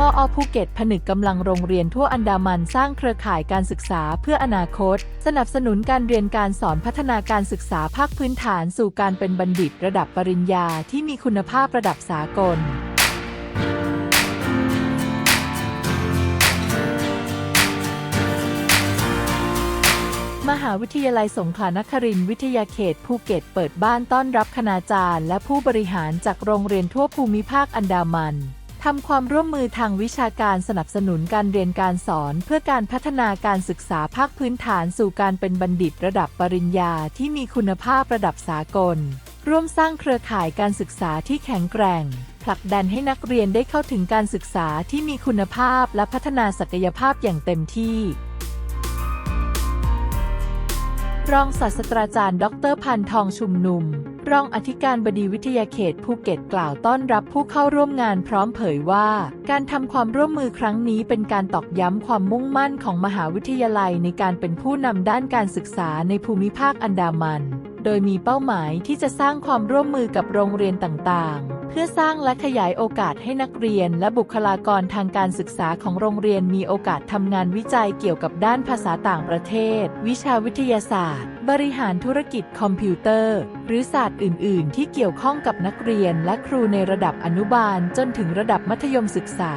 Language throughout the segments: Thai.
มอภูเก็ตผนึกกำลังโรงเรียนทั่วอันดามันสร้างเครือข่ายการศึกษาเพื่ออนาคต สนับสนุนการเรียนการสอนพัฒนาการศึกษาภาคพื้นฐานสู่การเป็นบัณฑิตระดับปริญญาที่มีคุณภาพระดับสากลมหาวิทยาลัยสงขลานครินทร์วิทยาเขตภูเก็ตเปิดบ้านต้อนรับคณาจารย์ และผู้บริหารจากโรงเรียนทั่วภูมิภาคอันดามัน ทำความร่วมมือทางวิชาการสนับสนุนการเรียนการสอน เพื่อการพัฒนาการศึกษาภาคพื้นฐานสู่การเป็นบัณฑิตระดับปริญญาที่มีคุณภาพระดับสากล ร่วมสร้างเครือข่ายการศึกษาที่แข็งแกร่ง ผลักดันให้นักเรียนได้เข้าถึงการศึกษาที่มีคุณภาพและพัฒนาศักยภาพอย่างเต็มที่ รองศาสตราจารย์ ดรพันทองชุมนุม รองอธิการบดีวิทยาเขตภูเก็ตกล่าวต้อนรับผู้เข้าร่วมงานพร้อมเผยว่า การทำความร่วมมือครั้งนี้เป็นการตอกย้ำความมุ่งมั่นของมหาวิทยาลัยในการเป็นผู้นำด้านการศึกษาในภูมิภาคอันดามัน โดยมีเป้าหมายที่จะสร้างความร่วมมือกับโรงเรียนต่างๆ เพื่อสร้างและขยายโอกาสให้นักเรียนและบุคลากรทางการศึกษาของโรงเรียนมีโอกาสทำงานวิจัยเกี่ยวกับด้านภาษาต่างประเทศ วิชาวิทยาศาสตร์ บริหารธุรกิจคอมพิวเตอร์ หรือศาสตร์อื่น ๆ ที่เกี่ยวข้องกับนักเรียนและครูในระดับอนุบาลจนถึงระดับมัธยมศึกษา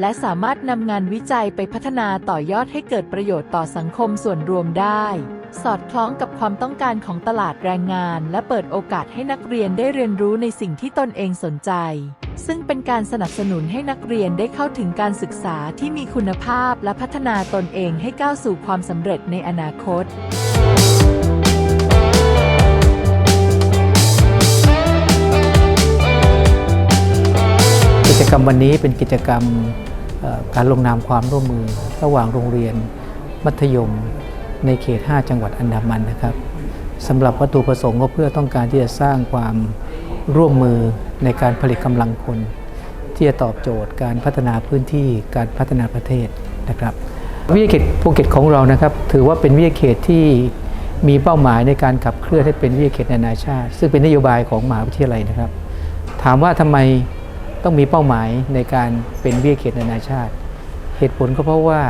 และสามารถนำงานวิจัยไปพัฒนาต่อยอดให้เกิดประโยชน์ต่อสังคมส่วนรวมได้ สอดคล้องกับความต้องการของตลาดแรงงาน และเปิดโอกาสให้นักเรียนได้เรียนรู้ในสิ่งที่ตนเองสนใจ ซึ่งเป็นการสนับสนุนให้นักเรียนได้เข้าถึงการศึกษาที่มีคุณภาพและพัฒนาตนเองให้ก้าวสู่ความสำเร็จในอนาคตกิจกรรมวันนี้เป็นกิจกรรมการลงนามความร่วมมือ ระหว่างโรงเรียนมัธยม ในเขต 5 จังหวัดอันดามันนะครับสำหรับวัตถุประสงค์ก็เพื่อต้องการที่จะสร้างความร่วมมือในการผลิตกำลังคน ที่จะตอบโจทย์การพัฒนาพื้นที่การพัฒนาประเทศนะครับวิทยาเขตภูเก็ตของเรานะครับ ถือว่าเป็นวิทยาเขตที่มีเป้าหมายในการขับเคลื่อนให้เป็นวิทยาเขตนานาชาติ ซึ่งเป็นนโยบายของมหาวิทยาลัยนะครับ ถามว่าทำไมต้องมีเป้าหมายในการเป็นวิทยาเขตนานาชาติ เหตุผลก็เพราะว่า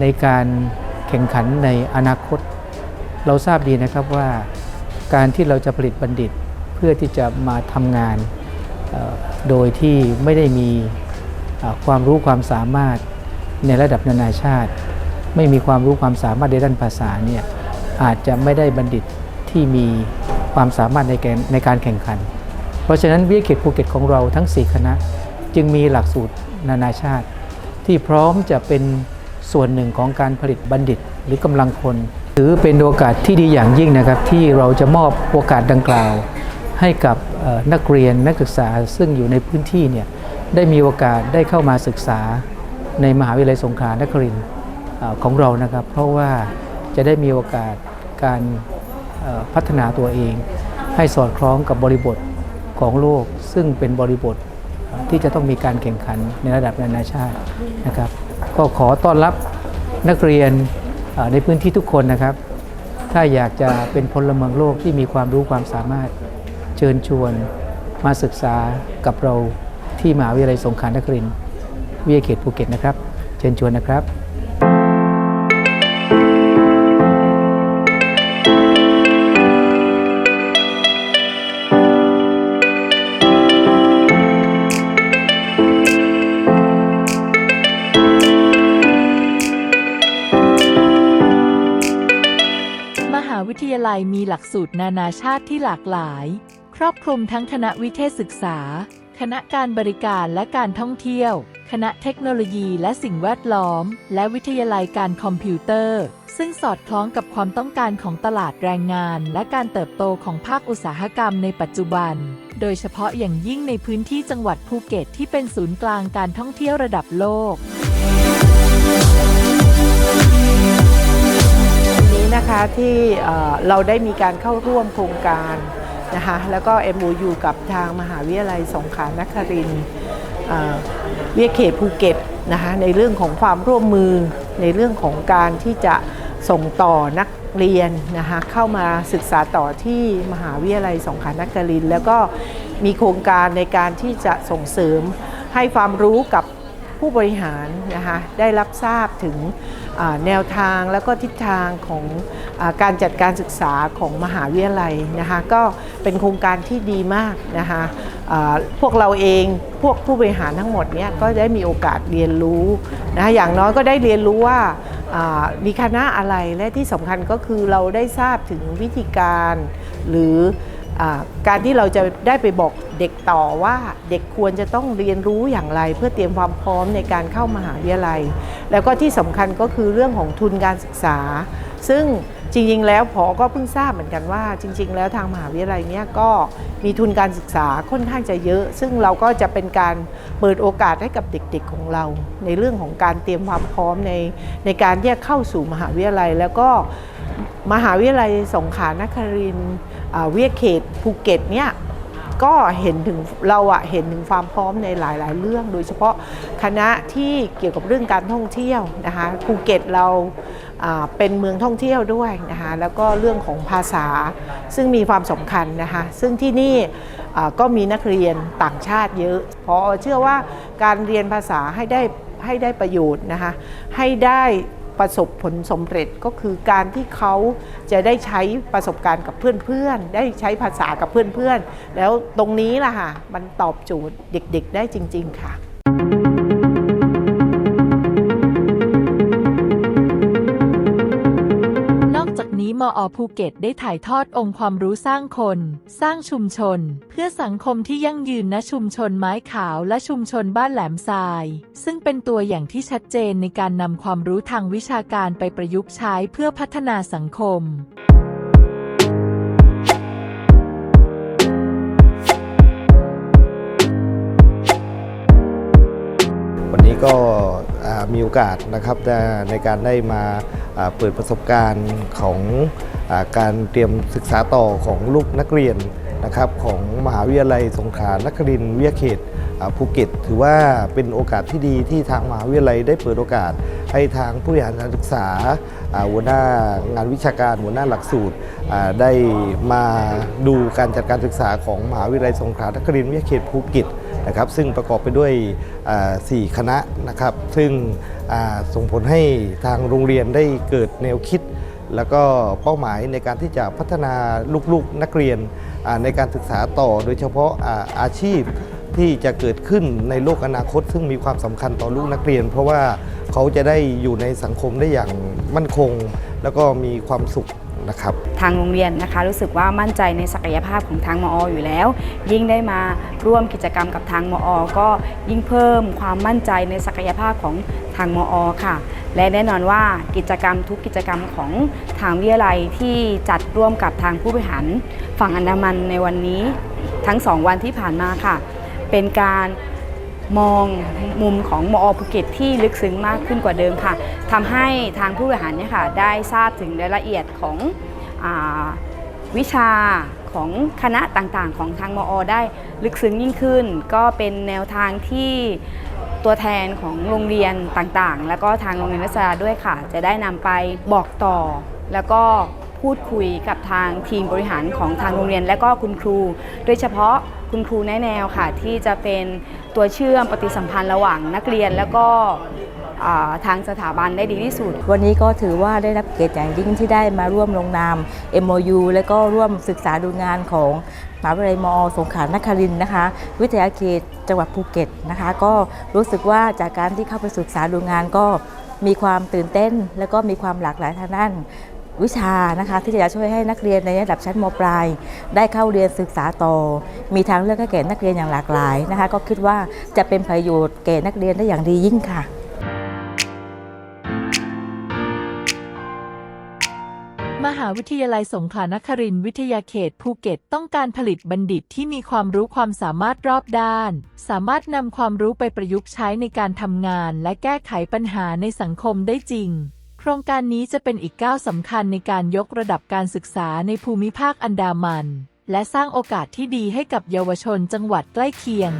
ในการ แข่งขันในอนาคต เราทราบดีนะครับว่าการที่เราจะผลิตบัณฑิตเพื่อที่จะมาทำงาน โดยที่ไม่ได้มีความรู้ความสามารถในระดับนานาชาติ ไม่มีความรู้ความสามารถในด้านภาษาเนี่ยอาจจะไม่ได้บัณฑิตที่มีความสามารถในการในการแข่งขัน เพราะฉะนั้นวิทยาเขตภูเก็ตของเราทั้ง 4 คณะ จึงมีหลักสูตรนานาชาติ ที่พร้อมจะเป็น ส่วนหนึ่งของการผลิตบัณฑิตหรือกำลังคนถือเป็นโอกาสที่ดีอย่างยิ่งนะครับ ที่เราจะมอบโอกาสดังกล่าว ให้กับนักเรียนนักศึกษาซึ่งอยู่ในพื้นที่เนี่ยได้มีโอกาสได้เข้ามาศึกษาในมหาวิทยาลัยสงขลานครินทร์ของเรานะครับ เพราะว่าจะได้มีโอกาสการพัฒนาตัวเอง ให้สอดคล้องกับบริบทของโลก ซึ่งเป็นบริบทที่จะต้องมีการแข่งขันในระดับนานาชาตินะครับ ก็ขอต้อนรับนักเรียนในพื้นที่ทุกคนนะครับ ถ้าอยากจะเป็นพลเมืองโลกที่มีความรู้ความสามารถเชิญชวนมาศึกษากับเราที่มหาวิทยาลัยสงขลานครินทร์วิทยาเขตภูเก็ตนะครับ เชิญชวนนะครับ ลัยมีหลักสูตรนานาชาติที่หลากหลาย ครอบคลุมทั้งคณะวิเทศศึกษา คณะการบริการและการท่องเที่ยว คณะเทคโนโลยีและสิ่งแวดล้อม และวิทยาลัยการคอมพิวเตอร์ ซึ่งสอดคล้องกับความต้องการของตลาดแรงงาน และการเติบโตของภาคอุตสาหกรรมในปัจจุบัน โดยเฉพาะอย่างยิ่งในพื้นที่จังหวัดภูเก็ตที่เป็นศูนย์กลางการท่องเที่ยวระดับโลก นนี้นะคะที่เราได้มีการเข้าร่วมโครงการนะคะแล้วก็ MOU กับทางมหาวิทยาลัยสงขลานครินเวิทยเขตภูเก็ตนะคะในเรื่องของความร่วมมือในเรื่องของการที่จะส่งต่อนักเรียนนะคะเข้ามาศึกษาต่อที่มหาวิทยาลัยสงขลานครินแล้วก็มีโครงการในการที่จะส่งเสริมให้ความรู้กับ ผู้บริหารนะคะได้รับทราบถึงแนวทางแล้วก็ทิศทางของอการจัดการศึกษาของมหาวิทยาลัยนะคะก็เป็นโครงการที่ดีมากนะคะพวกเราเองพวกผู้บริหารทั้งหมดเนี่ยก็ได้มีโอกาสเรียนรู้นะคะอย่างน้อยก็ได้เรียนรู้ว่ามีคณะอะไรและที่สำคัญก็คือเราได้ทราบถึงวิธีการหรือ การที่เราจะได้ไปบอกเด็กต่อว่าเด็กควรจะต้องเรียนรู้อย่างไร เพื่อเตรียมความพร้อมในการเข้ามหาวิทยาลัย แล้วก็ที่สำคัญก็คือเรื่องของทุนการศึกษา ซึ่งจริง ๆ แล้วพอก็เพิ่งทราบเหมือนกันว่า จริง ๆ แล้วทางมหาวิทยาลัยเนี้ยก็มีทุนการศึกษาค่อนข้างจะเยอะ ซึ่งเราก็จะเป็นการเปิดโอกาสให้กับเด็กๆของเรา ในเรื่องของการเตรียมความพร้อมในในการที่จะเข้าสู่มหาวิทยาลัยแล้วก็ มหาวิทยาลัยสงขลานครินทร์อ่าวิทยเขตภูเก็ตเนี่ยก็เห็นถึงเราอะเห็นถึงความพร้อมในหลาย ๆ เรื่อง โดยเฉพาะคณะที่เกี่ยวกับเรื่องการท่องเที่ยวนะคะภูเก็ตเราเป็นเมืองท่องเที่ยวด้วยนะคะแล้วก็เรื่องของภาษาซึ่งมีความสำคัญนะคะซึ่งที่นี่ก็มีนักเรียนต่างชาติเยอะ พอเชื่อว่าการเรียนภาษาให้ได้ให้ได้ประโยชน์นะคะให้ได้ ประสบผลสำเร็จก็คือการที่เขาจะได้ใช้ประสบการณ์กับเพื่อนๆ ได้ใช้ภาษากับเพื่อนๆ แล้วตรงนี้ล่ะค่ะ มันตอบโจทย์เด็กๆ ได้จริง ๆ ค่ะ อภูเก็ตได้ถ่ายทอดองค์ความรู้สร้างคน สร้างชุมชน เพื่อสังคมที่ยั่งยืนณชุมชนไม้ขาวและชุมชนบ้านแหลมทราย ซึ่งเป็นตัวอย่างที่ชัดเจนในการนำความรู้ทางวิชาการไปประยุกต์ใช้เพื่อพัฒนาสังคมวันนี้ก็มีโอกาสนะครับในการได้มา เปิดประสบการณ์ของอการเตรียมศึกษาต่อของลูกนักเรียนนะครับของมหาวิทยาลัยสงขลานครินทร์วิทยาเขตภูเก็ต ถือว่าเป็นโอกาสที่ดีที่ทางมหาวิทยาลัยได้เปิดโอกาส ให้ทางผู้บริหารการศึกษาหัวหน้างานวิชาการหัวหน้าหลักสูตรได้มาดูการจัดการศึกษาของมหาวิทยาลัยสงขลานครินทร์วิทยาเขตภูเก็ต นะครับ ซึ่งประกอบไปด้วยสี่คณะนะครับ ซึ่งส่งผลให้ทางโรงเรียนได้เกิดแนวคิด แล้วก็เป้าหมายในการที่จะพัฒนาลูกๆนักเรียนในการศึกษาต่อโดยเฉพาะอาอาชีพที่จะเกิดขึ้นในโลกอนาคต ซึ่งมีความสำคัญต่อลูกนักเรียน เพราะว่าเขาจะได้อยู่ในสังคมได้อย่างมั่นคง แล้วก็มีความสุข นะครับ ทางโรงเรียนนะคะ รู้สึกว่ามั่นใจในศักยภาพของทางมออยู่แล้ว ยิ่งได้มาร่วมกิจกรรมกับทางมอ ก็ยิ่งเพิ่มความมั่นใจในศักยภาพของทางมอค่ะ และแน่นอนว่ากิจกรรมทุกกิจกรรมของทางวิทยาลัยที่จัดร่วมกับทางผู้บริหารฝั่งอันดามันในวันนี้ ทั้งสองวันที่ผ่านมาค่ะ เป็นการ มองมุมของมอภูเก็ตที่ลึกซึ้งมากขึ้นกว่าเดิมค่ะทำให้ทางผู้บริหารเนี่ยค่ะได้ทราบถึงรายละเอียดของอวิชาของคณะต่างๆ ของทางมอได้ลึกซึ้งยิ่งขึ้น ก็เป็นแนวทางที่ตัวแทนของโรงเรียนต่างๆ แล้วก็ทางโรงเรียนนักศึกษาด้วยค่ะ จะได้นำไปบอกต่อแล้วก็ พูดคุยกับทางทีมบริหารของทางโรงเรียน และก็คุณครู โดยเฉพาะคุณครูแนแนวค่ะ ที่จะเป็นตัวเชื่อมปฏิสัมพันธ์ระหว่างนักเรียน แล้วก็ทางสถาบันได้ดีที่สุด วันนี้ก็ถือว่าได้รับเกียรติอย่างยิ่งที่ได้มาร่วมลงนาม MOU และก็ร่วมศึกษาดูงานของมหาวิทยาลัยมอ สงขลานครินนะคะ วิทยาเขตจังหวัดภูเก็ตนะคะ ก็รู้สึกว่าจากการที่เข้าไปศึกษาดูงานก็มีความตื่นเต้น และก็มีความหลากหลายทางด้าน วิชานะคะที่จะช่วยให้นักเรียนในระดับชั้นมปลาย ได้เข้าเรียนศึกษาต่อ มีทางเลือกให้แก่นักเรียนอย่างหลากหลายนะคะ ก็คิดว่าจะเป็นประโยชน์แก่นักเรียนได้อย่างดียิ่งค่ะมหาวิทยาลัยสงขลานครินทร์วิทยาเขตภูเก็ตต้องการผลิตบัณฑิตที่มีความรู้ความสามารถรอบด้าน สามารถนำความรู้ไปประยุกต์ใช้ในการทำงาน และแก้ไขปัญหาในสังคมได้จริง โครงการนี้จะเป็นอีกก้าวสำคัญในการยกระดับการศึกษาในภูมิภาคอันดามัน และสร้างโอกาสที่ดีให้กับเยาวชนจังหวัดใกล้เคียง